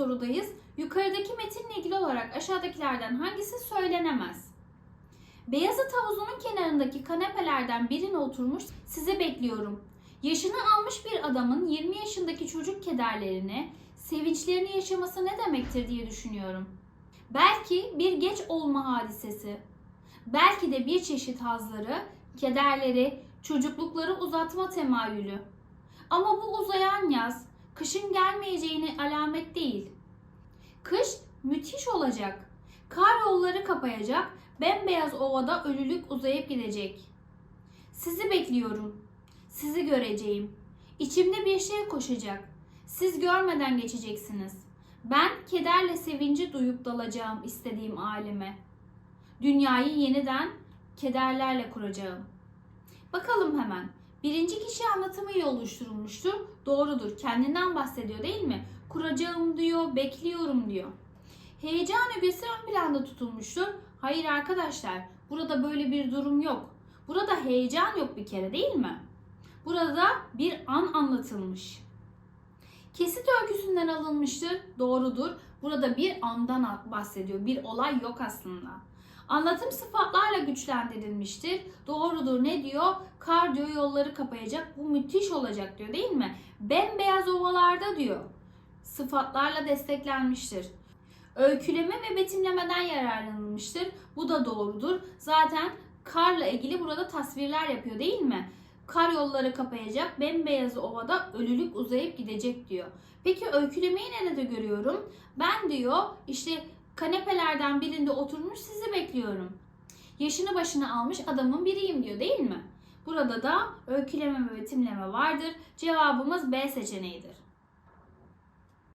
sorudayız. Yukarıdaki metinle ilgili olarak aşağıdakilerden hangisi söylenemez? Beyazıt havuzunun kenarındaki kanepelerden birine oturmuş sizi bekliyorum. Yaşını almış bir adamın 20 yaşındaki çocuk kederlerini, sevinçlerini yaşaması ne demektir diye düşünüyorum. Belki bir geç olma hadisesi. Belki de bir çeşit hazları, kederleri, çocuklukları uzatma temayülü. Ama bu uzayan yaz, kışın gelmeyeceğine alamet değil. Kış müthiş olacak. Kar yolları kapayacak, bembeyaz ovada ölülük uzayıp gidecek. Sizi bekliyorum. Sizi göreceğim. İçimde bir şey koşacak. Siz görmeden geçeceksiniz. Ben kederle sevinci duyup dalacağım istediğim aleme. Dünyayı yeniden kederlerle kuracağım. Bakalım hemen. Birinci kişi anlatımı iyi oluşturulmuştur. Doğrudur. Kendinden bahsediyor değil mi? Kuracağım diyor, bekliyorum diyor. Heyecan ögesi ön planda tutulmuştur. Hayır arkadaşlar, burada böyle bir durum yok. Burada heyecan yok bir kere değil mi? Burada bir an anlatılmış. Kesit öyküsünden alınmıştır. Doğrudur. Burada bir andan bahsediyor. Bir olay yok aslında. Anlatım sıfatlarla güçlendirilmiştir. Doğrudur. Ne diyor? Kar diyor yolları kapayacak. Bu müthiş olacak diyor değil mi? Bembeyaz ovalarda diyor. Sıfatlarla desteklenmiştir. Öyküleme ve betimlemeden yararlanılmıştır. Bu da doğrudur. Zaten karla ilgili burada tasvirler yapıyor değil mi? Kar yolları kapayacak, bembeyaz ovada ölülük uzayıp gidecek diyor. Peki öykülemeyi nerede görüyorum? Ben diyor işte kanepelerden birinde oturmuş sizi bekliyorum. Yaşını başına almış adamın biriyim diyor değil mi? Burada da öyküleme ve betimleme vardır. Cevabımız B seçeneğidir.